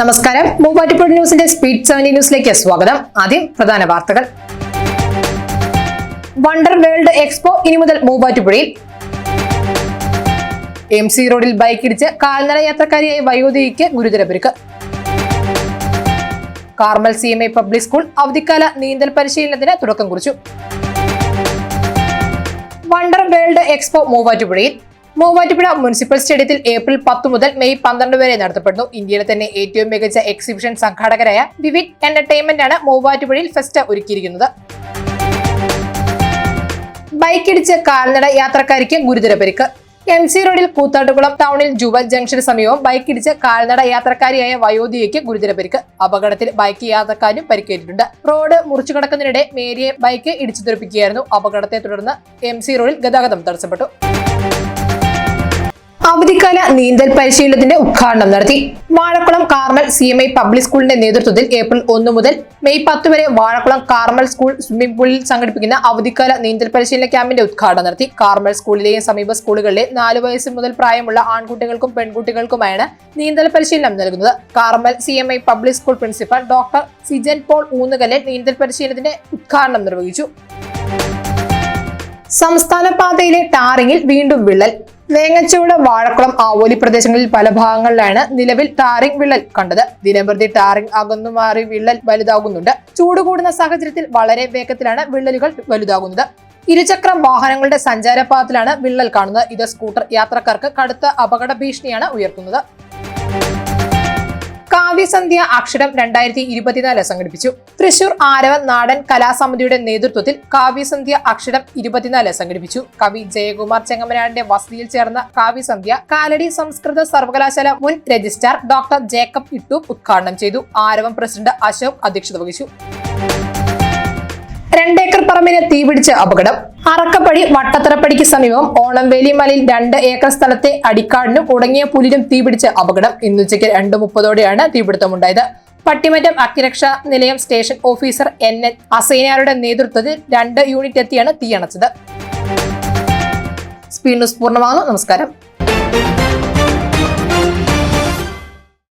നമസ്കാരം. മൂവാറ്റുപുഴ ന്യൂസിന്റെ speed seventy ന്യൂസിലേക്ക് സ്വാഗതം. ആദ്യം പ്രധാന വാർത്തകൾ. വണ്ടർ വേൾഡ് എക്സ്പോ ഇനി മുതൽ മൂവാറ്റുപുഴയിൽ. എം സി റോഡിൽ ബൈക്കിടിച്ച് കാൽനട യാത്രക്കാരിയായ വയോധികയ്ക്ക് ഗുരുതര പരിക്ക് Carmel C M A public school അവധിക്കാല നീന്തൽ പരിശീലനത്തിന് തുടക്കം കുറിച്ചു. വണ്ടർ വേൾഡ് എക്സ്പോ മൂവാറ്റുപുഴയിൽ. മൂവാറ്റുപുഴ മുനിസിപ്പൽ സ്റ്റേഡിയത്തിൽ ഏപ്രിൽ പത്ത് മുതൽ മെയ് പന്ത്രണ്ട് വരെ നടത്തപ്പെടുന്നു. ഇന്ത്യയിലെ തന്നെ ഏറ്റവും മികച്ച എക്സിബിഷൻ സംഘാടകരായ വിവിഡ് എന്റർടൈൻമെന്റ് ആണ് മൂവാറ്റുപുഴയിൽ ഫെസ്റ്റ് ഒരുക്കിയിരിക്കുന്നത്. ബൈക്കിടിച്ച് കാൽനട യാത്രക്കാരിക്ക് ഗുരുതര പരിക്ക്. എം സി റോഡിൽ കൂത്താട്ടുകുളം ടൗണിൽ ജുവൽ ജംഗ്ഷന് സമീപം ബൈക്കിടിച്ച് കാൽനട യാത്രക്കാരിയായ വയോധികയ്ക്ക് ഗുരുതര പരിക്ക്. അപകടത്തിൽ ബൈക്ക് യാത്രക്കാരും പരിക്കേറ്റിട്ടുണ്ട്. റോഡ് മുറിച്ചു കടക്കുന്നതിനിടെ മേരിയെ ബൈക്ക് ഇടിച്ചു തെറിപ്പിക്കുകയായിരുന്നു. അപകടത്തെ തുടർന്ന് എം സി റോഡിൽ ഗതാഗതം തടസ്സപ്പെട്ടു. അവധിക്കാല നീന്തൽ പരിശീലനത്തിന്റെ ഉദ്ഘാടനം നടത്തി. Vazhakulam Carmel C M I public സ്കൂളിന്റെ നേതൃത്വത്തിൽ ഏപ്രിൽ ഒന്ന് മുതൽ മെയ് പത്ത് വരെ വാഴക്കുളം കാർമൽ സ്കൂൾ സ്വിമ്മിംഗ് പൂളിൽ സംഘടിപ്പിക്കുന്ന അവധിക്കാല നീന്തൽ പരിശീലന ക്യാമ്പിന്റെ ഉദ്ഘാടനം നടത്തി. കാർമൽ സ്കൂളിലെയും സമീപ സ്കൂളുകളിലെ നാല് വയസ്സ് മുതൽ പ്രായമുള്ള ആൺകുട്ടികൾക്കും പെൺകുട്ടികൾക്കുമായാണ് നീന്തൽ പരിശീലനം നൽകുന്നത്. Carmel C M I public school principal doctor Sijan Paul ഊന്നുകല്ലിൽ നീന്തൽ പരിശീലനത്തിന്റെ ഉദ്ഘാടനം നിർവഹിച്ചു. സംസ്ഥാന പാതയിലെ ടാറിങ്ങിൽ വീണ്ടും വിള്ളൽ. വേങ്ങച്ചൂട് വാഴക്കുളം ആവോലി പ്രദേശങ്ങളിൽ പല ഭാഗങ്ങളിലാണ് നിലവിൽ ടാറിംഗ് വിള്ളൽ കണ്ടത്. ദിനംപ്രതി ടാറിംഗ് അകന്നു മാറി വിള്ളൽ വലുതാകുന്നുണ്ട്. ചൂട് കൂടുന്ന സാഹചര്യത്തിൽ വളരെ വേഗത്തിലാണ് വിള്ളലുകൾ വലുതാകുന്നത്. ഇരുചക്ര വാഹനങ്ങളുടെ സഞ്ചാരപാതത്തിലാണ് വിള്ളൽ കാണുന്നത്. ഇത് സ്കൂട്ടർ യാത്രക്കാർക്ക് കടുത്ത അപകട ഭീഷണിയാണ് ഉയർത്തുന്നത്. കാവ്യസന്ധ്യ അക്ഷരം രണ്ടായിരത്തി ഇരുപത്തിനാല് സംഘടിപ്പിച്ചു. തൃശൂർ ആരവ നാടൻ കലാസമിതിയുടെ നേതൃത്വത്തിൽ കാവ്യസന്ധ്യ അക്ഷരം ഇരുപത്തിനാല് സംഘടിപ്പിച്ചു. കവി ജയകുമാർ ചെങ്ങമനാടിന്റെ വസതിയിൽ ചേർന്ന കാവ്യസന്ധ്യ കാലടി സംസ്കൃത സർവകലാശാല മുൻ രജിസ്ട്രാർ ഡോക്ടർ ജേക്കബ് ഇട്ടു ഉദ്ഘാടനം ചെയ്തു. ആരവം പ്രസിഡന്റ് അശോക് അധ്യക്ഷത വഹിച്ചു. രണ്ടേക്കർ പറമ്പിന് തീപിടിച്ച് അപകടം. അറക്കപ്പടി വട്ടത്തറപ്പടിക്ക് സമീപം ഓണംവേലി മലയിൽ രണ്ട് ഏക്കർ സ്ഥലത്തെ അടിക്കാടിനും ഉടങ്ങിയ പുലിനും തീപിടിച്ച് അപകടം. ഇന്നുച്ചയ്ക്ക് രണ്ട് മുപ്പതോടെയാണ് തീപിടുത്തമുണ്ടായത്. പട്ടിമറ്റം അഗ്നിരക്ഷാ നിലയം സ്റ്റേഷൻ ഓഫീസർ എൻ. എൻ. അസൈനാരുടെ നേതൃത്വത്തിൽ രണ്ട് യൂണിറ്റ് എത്തിയാണ് തീയണച്ചത് സ്പീഡ് ന്യൂസ് പൂർണമാകുന്നു. നമസ്കാരം.